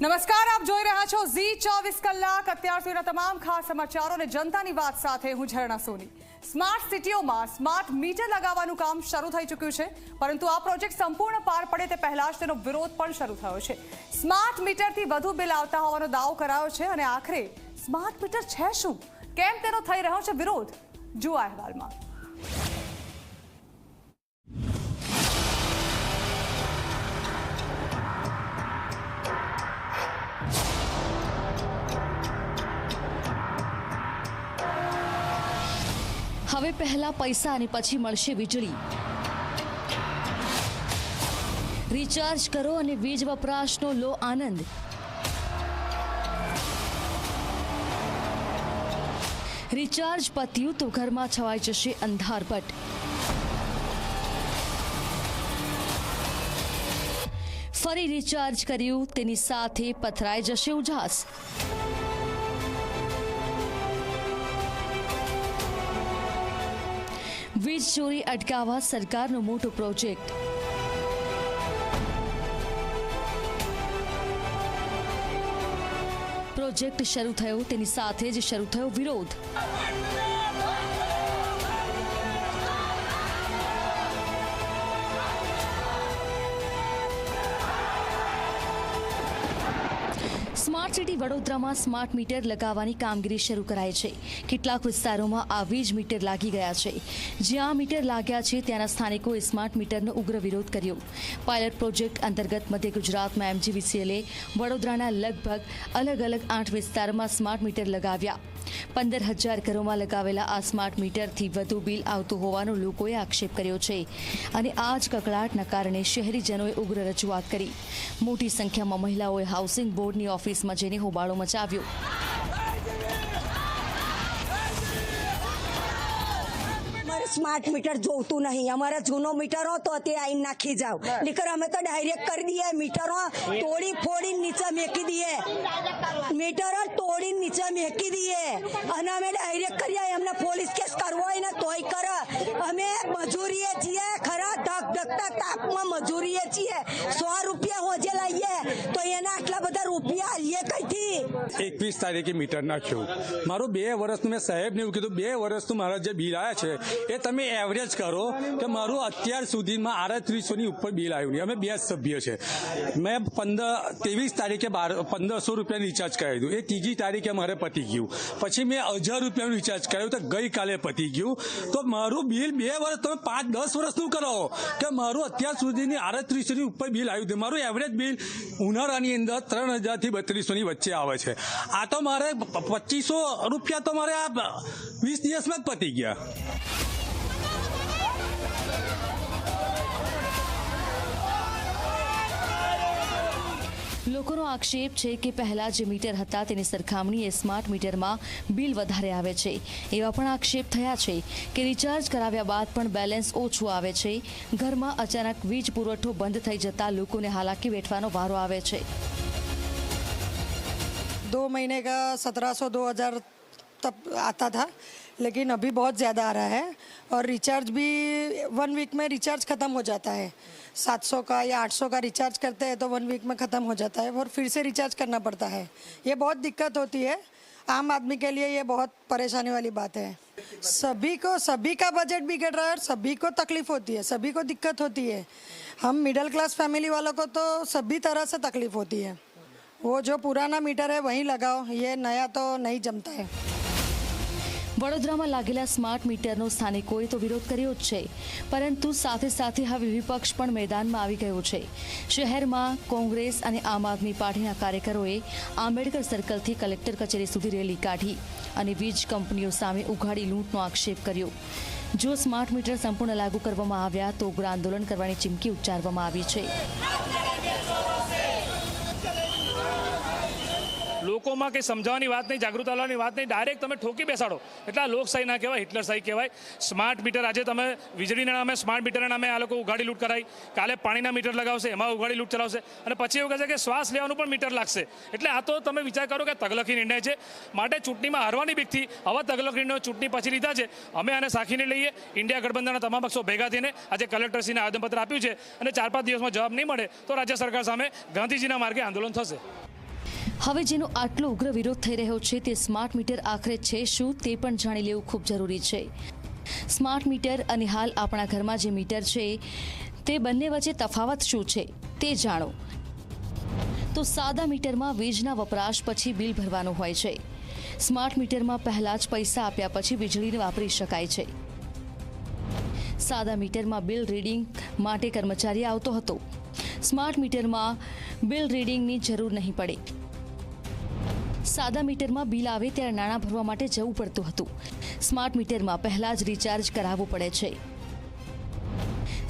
નમસ્કાર, આપ જોઈ રહ્યા છો ઝી ચોવીસ કલાક. અત્યાર સુધીના તમામ ખાસ સમાચારો અને જનતાની વાત સાથે હું ઝરણા સોની. સ્માર્ટ સિટીઓમાં સ્માર્ટ મીટર લગાવવાનું કામ શરૂ થઈ ચૂક્યું છે, પરંતુ આ પ્રોજેક્ટ સંપૂર્ણ પાર પડે તે પહેલા જ તેનો વિરોધ પણ શરૂ થયો છે. સ્માર્ટ મીટરથી વધુ બિલ આવતા હોવાનો દાવો કરાયો છે અને આખરે સ્માર્ટ મીટર છે શું? કેમ તેનો થઈ રહ્યો છે વિરોધ? જુઓ અહેવાલમાં. હવે પહેલા પૈસા અને પછી મળશે વીજળી. રિચાર્જ કરો અને વીજ વપરાશનો લો આનંદ. રિચાર્જ પત્યું તો ઘરમાં છવાઈ જશે અંધારપટ. ફરી રિચાર્જ કર્યું, તેની સાથે પથરાઈ જશે ઉજાસ. વીજ ચોરી અટકાવવા સરકારનો મોટો પ્રોજેક્ટ. પ્રોજેક્ટ શરૂ થયો, તેની સાથે જ શરૂ થયો વિરોધ. સ્માર્ટ સિટી વડોદરામાં સ્માર્ટ મીટર લગાવવાની કામગીરી શરૂ કરાઈ છે. કેટલાક વિસ્તારોમાં આ વીજ મીટર લાગી ગયા છે. જ્યાં મીટર લાગ્યા છે, ત્યાંના સ્થાનિકોએ સ્માર્ટ મીટરનો ઉગ્ર વિરોધ કર્યો. પાયલટ પ્રોજેક્ટ અંતર્ગત મધ્ય ગુજરાતમાં એમજીવીસીએલે વડોદરાના લગભગ અલગ અલગ આઠ વિસ્તારમાં સ્માર્ટ મીટર લગાવ્યા. પંદર હજાર ઘરોમાં લગાવેલા આ સ્માર્ટ મીટરથી વધુ બિલ આવતું હોવાનો લોકોએ આક્ષેપ કર્યો છે. અને આ જ કકળાટના કારણે શહેરીજનોએ ઉગ્ર રજૂઆત કરી. મોટી સંખ્યામાં મહિલાઓએ હાઉસિંગ બોર્ડની ઓફિસમાં જઈને હોબાળો મચાવ્યો. સ્માર્ટ મીટર જોવતું નહીં. અમારે જૂનો મીટરો તો તે આઈને નાખી જાવ નીકળ અમે તો ડાયરેક્ટ કરી દઈએ મીટરો તોડી ફોડી નીચે મેકી દઈએ. મીટરો તોડી નીચે મેકી દઈએ. અને અમે ડાયરેક્ટ કરીએ એમને પોલીસ કેસ કરવો હોય ને તોય કરે. અમે મજૂરીએ છીએ ખરા ધક ધકતા તાપમાં મજૂરીએ છીએ. સો રૂપિયા હોજે લઈએ તો એના આટલા બધા રૂપિયા આલીએ કઈથી એકવીસ તારીખે મીટર નાખ્યું મારું બે વર્ષનું, મેં સાહેબને એવું કીધું, બે વર્ષનું મારા જે બિલ આવ્યા છે, એ તમે એવરેજ કરો કે મારું અત્યાર સુધીમાં આડત્રીસોની ઉપર બિલ આવ્યું નહીં અમે બે સભ્ય છે. મેં પંદર, ત્રેવીસ તારીખે બાર, પંદરસો રૂપિયાનું રિચાર્જ કરાવી દીધું. એ ત્રીજી તારીખે મારે પતી ગયું. પછી મેં હજાર રૂપિયાનું રિચાર્જ કરાવ્યું તો ગઈકાલે પતી ગયું. તો મારું બિલ બે વર્ષ, તમે પાંચ, દસ વર્ષનું કરાવો કે મારું અત્યાર સુધીની આડત્રીસોની ઉપર બિલ આવ્યું હતું મારું એવરેજ બિલ ઉનાળાની અંદર ત્રણ હજારથી બત્રીસોની વચ્ચે આવે છે. આ તો મારે પચીસો રૂપિયા તો મારે આ વીસ દિવસમાં જ પતી ગયા. લોકોનો આક્ષેપ છે કે પહેલા જે મીટર હતા તેની સરખામણીએ સ્માર્ટ મીટરમાં બિલ વધારે આવે છે. એવા પણ આક્ષેપ થયા છે કે રિચાર્જ કરાવ્યા બાદ પણ બેલેન્સ ઓછું આવે છે. ઘરમાં અચાનક વીજ પુરવઠો બંધ થઈ જતા લોકોને હાલાકી વેઠવાનો વારો આવે છે. दो महीने का सत्रह सौ, दो हज़ार तब आता था, लेकिन अभी बहुत ज़्यादा आ रहा है और रिचार्ज भी वन वीक में रिचार्ज ख़त्म हो जाता है। सात सौ का या आठ सौ का रिचार्ज करते हैं तो वन वीक में ख़त्म हो जाता है और फिर से रिचार्ज करना पड़ता है। ये बहुत दिक्कत होती है। आम आदमी के लिए ये बहुत परेशानी वाली बात है। सभी को, सभी का बजट बिगड़ रहा है और सभी को तकलीफ़ होती है, सभी को दिक्कत होती है। हम मिडिल क्लास फैमिली वालों को तो सभी तरह से तकलीफ़ होती है। वो जो पुराना मीटर है वहीं लगाओ ये नया तो नहीं जमता है વડોદરામાં લાગેલા સ્માર્ટ મીટરનો સ્થાનિકોએ તો વિરોધ કર્યો જ છે પરંતુ સાથે સાથે હવે વિપક્ષ પણ મેદાનમાં આવી ગયો છે શહેરમાં કોંગ્રેસ અને આમ આદમી પાર્ટીના કાર્યકરોએ આંબેડકર સર્કલથી કલેક્ટર કચેરી સુધી રેલી કાઢી અને વીજ કંપનીઓ સામે ઉઘાડી લૂંટનો આક્ષેપ કર્યો જો સ્માર્ટ મીટર સંપૂર્ણ લાગુ કરવામાં આવ્યા તો ઉગ્ર આંદોલન કરવાની ચીમકી ઉચ્ચારવામાં આવી છે લોકોમાં કંઈ સમજાવવાની વાત નહીં, જાગૃત આવવાની વાત નહીં, ડાયરેક્ટ તમે ઠોકી બેસાડો. એટલે આ લોકશાહી ના કહેવાય હિટલરશાહી કહેવાય. સ્માર્ટ મીટર આજે તમે વીજળીના નામે, સ્માર્ટ મીટરના નામે આ લોકો ઉઘાડી લૂંટ કરાઈ. કાલે પાણીના મીટર લગાવશે, એમાં ઉઘાડી લૂંટ ચલાવશે. અને પછી એવું કહે કે શ્વાસ લેવાનું પણ મીટર લાગશે. એટલે આ તો તમે વિચાર કરો કે તગલખી નિર્ણય છે. માટે ચૂંટણીમાં હારવાની બીકથી આવા તગલખી નિર્ણયો ચૂંટણી પછી લીધા છે. અમે આને સાખીને લઈએ. ઇન્ડિયા ગઠબંધનના તમામ પક્ષો ભેગા થઈને આજે કલેક્ટરશ્રીને આવેદનપત્ર આપ્યું છે. અને ચાર પાંચ દિવસમાં જવાબ નહીં મળે તો રાજ્ય સરકાર સામે ગાંધીજીના માર્ગે આંદોલન થશે. હવે જેનો આટલો ઉગ્ર વિરોધ થઈ રહ્યો છે તે સ્માર્ટ મીટર આખરે છે શું તે પણ જાણી લેવું ખૂબ જરૂરી છે. સ્માર્ટ મીટર અને હાલ આપણા ઘરમાં જે મીટર છે, તે બંને વચ્ચે તફાવત શું છે તે જાણો. તો સાદા મીટરમાં વીજના વપરાશ પછી બિલ ભરવાનું હોય છે. સ્માર્ટ મીટરમાં પહેલા જ પૈસા આપ્યા પછી વીજળીને વાપરી શકાય છે. સાદા મીટરમાં બિલ રીડિંગ માટે કર્મચારી આવતો હતો. સ્માર્ટ મીટરમાં બિલ રીડિંગની જરૂર નહીં પડે. સાદા મીટરમાં બિલ આવે ત્યારે નાણાં ભરવા માટે જવું પડતું હતું. સ્માર્ટ મીટરમાં પહેલા જ રિચાર્જ કરાવવું પડે છે.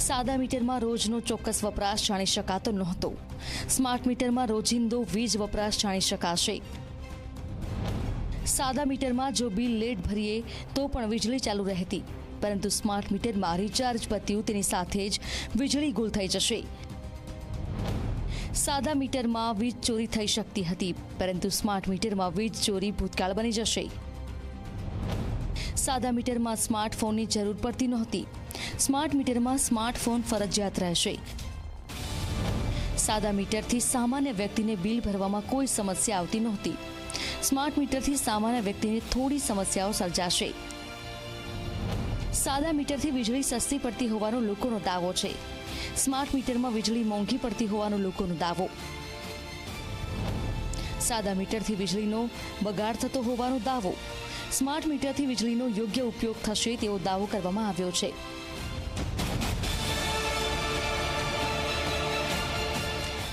સાદા મીટરમાં રોજનો ચોક્કસ વપરાશ જાણી શકાતો નહોતો. સ્માર્ટ મીટરમાં રોજિંદો વીજ વપરાશ જાણી શકાશે. સાદા મીટરમાં જો બિલ લેટ ભરીએ તો પણ વીજળી ચાલુ રહેતી, પરંતુ સ્માર્ટ મીટરમાં રિચાર્જ પત્યું તેની સાથે જ વીજળી ગુલ થઈ જશે. સાદા મીટરમાં વીજ ચોરી થઈ શકતી હતી, પરંતુ સ્માર્ટ મીટરમાં વીજ ચોરી ભૂતકાળ બની જશે. સાદા મીટરમાં સ્માર્ટફોનની જરૂર પડતી નહોતી. સ્માર્ટ મીટરમાં સ્માર્ટફોન ફરજિયાત રહેશે. સાદા મીટરથી સામાન્ય વ્યક્તિને બિલ ભરવામાં કોઈ સમસ્યા આવતી નહોતી. સ્માર્ટ મીટરથી સામાન્ય વ્યક્તિને થોડી સમસ્યાઓ સર્જાશે. સાદા મીટરથી વીજળી સસ્તી પડતી હોવાનો લોકોનો દાવો છે. સ્માર્ટ મીટરમાં વીજળી મોંઘી પડતી હોવાનો લોકોનો દાવો. સાદા મીટરથી વીજળીનો બગાડ થતો હોવાનો દાવો. સ્માર્ટ મીટરથી વીજળીનો યોગ્ય ઉપયોગ થશે તેવો દાવો કરવામાં આવ્યો છે.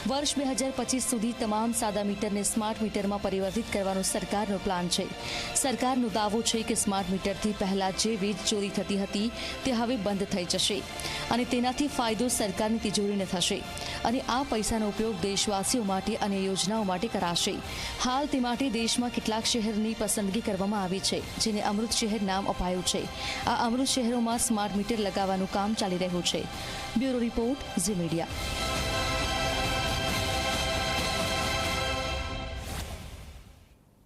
વર્ષ બે હજાર પચીસ સુધી તમામ સાદા મીટરને સ્માર્ટ મીટરમાં પરિવર્તિત કરવાનો સરકારનો પ્લાન છે. સરકારનો દાવો છે કે સ્માર્ટ મીટરથી પહેલા જે વીજ ચોરી થતી હતી, તે હવે બંધ થઈ જશે અને તેનાથી ફાયદો સરકારની તિજોરીને થશે અને આ પૈસાનો ઉપયોગ દેશવાસીઓ માટે અને યોજનાઓ માટે કરાશે. હાલ તે માટે દેશમાં કેટલાક શહેરની પસંદગી કરવામાં આવી છે, જેને અમૃત શહેર નામ અપાયું છે. આ અમૃત શહેરોમાં સ્માર્ટ મીટર લગાવવાનું કામ ચાલી રહ્યું છે. Bureau report Zee media.